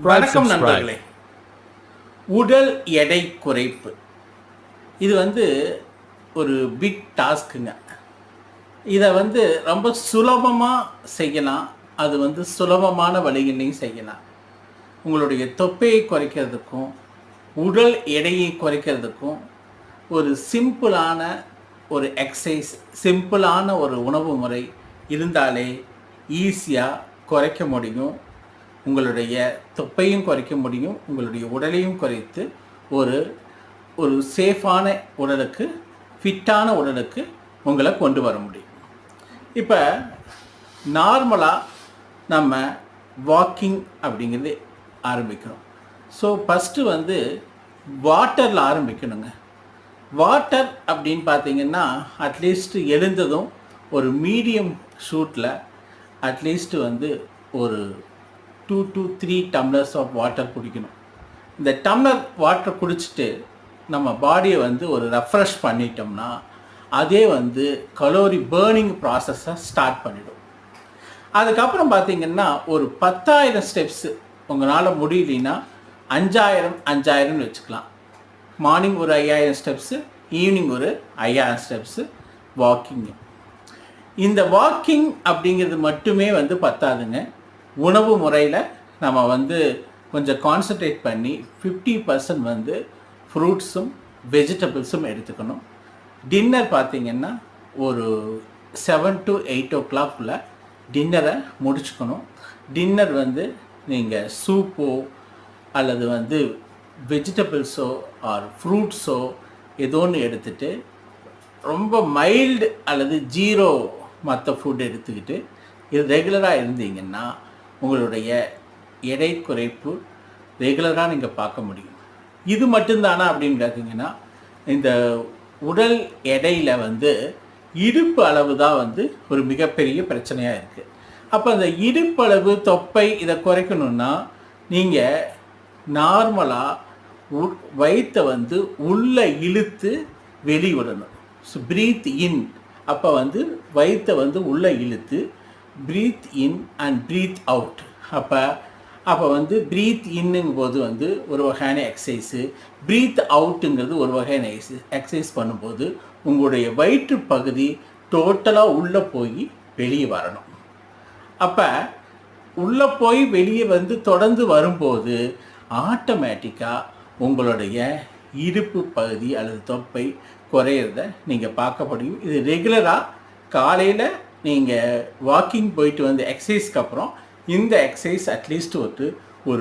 வணக்கம். நண்பர்களே. உடல் எடை குறைப்பு. இது வந்து ஒரு பிக் டாஸ்க்குங்க இதை வந்து ரொம்ப சுலபமாக செய்யலாம். அது வந்து சுலபமான வழிகளையும் செய்யலாம். உங்களுடைய தொப்பையை குறைக்கிறதுக்கும் உடல் எடையை குறைக்கிறதுக்கும் ஒரு சிம்பிளான ஒரு எக்ஸசைஸ் சிம்பிளான ஒரு உணவு முறை இருந்தாலே ஈஸியாக குறைக்க முடியும். உங்களுடைய தொப்பையும் குறைக்க முடியும் உங்களுடைய உடலையும் குறைத்து ஒரு ஒரு சேஃபான உடலுக்கு ஃபிட்டான உடலுக்கு உங்களை கொண்டு வர முடியும். இப்போ நார்மலாக நம்ம வாக்கிங் அப்படிங்கிறது ஆரம்பிக்கிறோம். ஸோ ஃபஸ்ட்டு வந்து வாட்டரில் ஆரம்பிக்கணுங்க. வாட்டர் அப்படின்னு பார்த்தீங்கன்னா அட்லீஸ்ட் எழுந்ததும் ஒரு மீடியம் ஷூட்டில் அட்லீஸ்ட் வந்து ஒரு two two three tumblers of water குடிக்கணும். இந்த டம்ளர் வாட்டர் குடிச்சிட்டு நம்ம பாடியை வந்து ஒரு ரெஃப்ரெஷ் பண்ணிட்டோம்னா அதே வந்து கலோரி பேர்னிங் ப்ராசஸை ஸ்டார்ட் பண்ணிடும். அதுக்கப்புறம் பார்த்தீங்கன்னா ஒரு பத்தாயிரம் ஸ்டெப்ஸு உங்களால் முடியலனா அஞ்சாயிரம் அஞ்சாயிரம்னு வச்சுக்கலாம். மார்னிங் ஒரு ஐயாயிரம் ஸ்டெப்ஸு ஈவினிங் ஒரு ஐயாயிரம் ஸ்டெப்ஸு வாக்கிங்கு இந்த வாக்கிங் அப்படிங்கிறது மட்டுமே வந்து பத்தாதுங்க. உணவு முறையில் நம்ம வந்து கொஞ்சம் கான்சன்ட்ரேட் பண்ணி ஃபிஃப்டி பர்சன்ட் வந்து ஃப்ரூட்ஸும் வெஜிடபிள்ஸும் எடுத்துக்கணும். டின்னர் பார்த்திங்கன்னா ஒரு செவன் டு எயிட் ஓ கிளாக்குள்ள டின்னரை முடிச்சுக்கணும். டின்னர் வந்து நீங்கள் சூப்போ அல்லது வந்து வெஜிடபிள்ஸோ ஆர் ஃப்ரூட்ஸோ ஏதோ ஒன்று எடுத்துகிட்டு ரொம்ப மைல்டு அல்லது ஜீரோ மற்ற ஃபுட் எடுத்துக்கிட்டு இது ரெகுலராக இருந்தீங்கன்னா உங்களுடைய எடை குறைப்பு ரெகுலராக நீங்கள் பார்க்க முடியும். இது மட்டும்தானா அப்படின்னு கேட்டிங்கன்னா இந்த உடல் எடையில் வந்து இடுப்பு அளவு தான் வந்து ஒரு மிகப்பெரிய பிரச்சனையாக இருக்குது அப்போ அந்த இடுப்பளவு தொப்பை இதை குறைக்கணும்னா நீங்கள் நார்மலாக வயிற்றை வந்து உள்ளே இழுத்து வெளிவிடணும் ஸோ ப்ரீத் இன் அப்போ வந்து வயிற்றை வந்து உள்ளே இழுத்து breathe in and breathe out அப்போ அப்போ வந்து ப்ரீத் இன்னுங்கும் போது வந்து ஒரு வகையான எக்ஸசைஸு ப்ரீத் அவுட்டுங்கிறது ஒரு வகையான எக்ஸசைஸ் பண்ணும்போது உங்களுடைய வயிற்று பகுதி டோட்டலாக உள்ளே போய் வெளியே வரணும். அப்போ உள்ளே போய் வெளியே வந்து தொடர்ந்து வரும்போது ஆட்டோமேட்டிக்காக உங்களுடைய இடுப்பு பகுதி அல்லது தொப்பை குறையிறத நீங்கள் பார்க்க முடியும். இது ரெகுலராக காலையில் நீங்கள் வாக்கிங் போயிட்டு வந்து எக்ஸசைஸ்க்கு அப்புறம் இந்த எக்ஸசைஸ் அட்லீஸ்ட் ஒரு